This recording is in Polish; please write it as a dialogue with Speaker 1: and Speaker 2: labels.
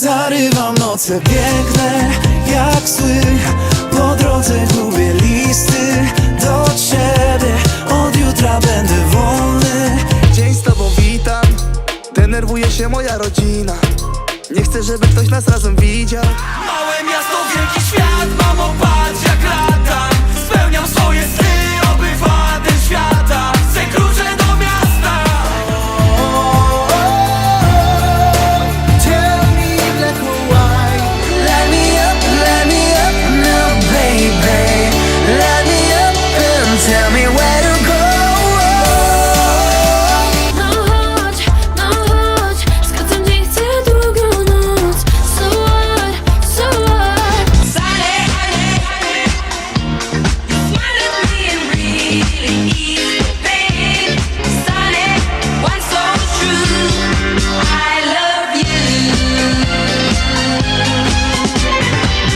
Speaker 1: Zarywam noce piękne jak sły Po drodze gubię listy do ciebie. Od jutra będę wolny.
Speaker 2: Dzień z tobą witam. Denerwuje się moja rodzina. Nie chcę, żeby ktoś nas razem widział.
Speaker 1: Małe miasto, wielki